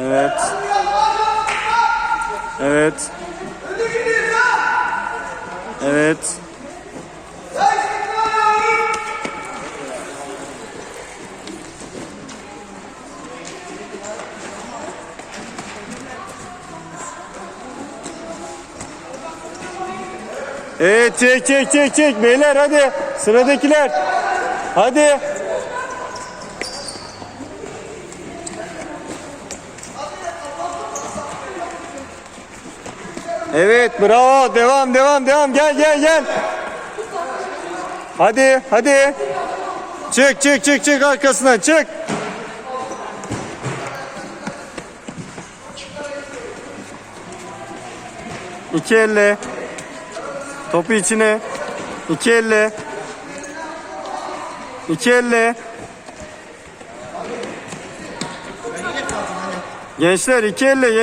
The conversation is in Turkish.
Evet. Evet. Evet. Evet çek çek çek çek beyler hadi sıradakiler hadi Evet bravo devam devam devam gel gel gel Hadi hadi Çık çık çık çık arkasından çık İki elle Topu içine. İki elle. İki elle. Gençler iki elle.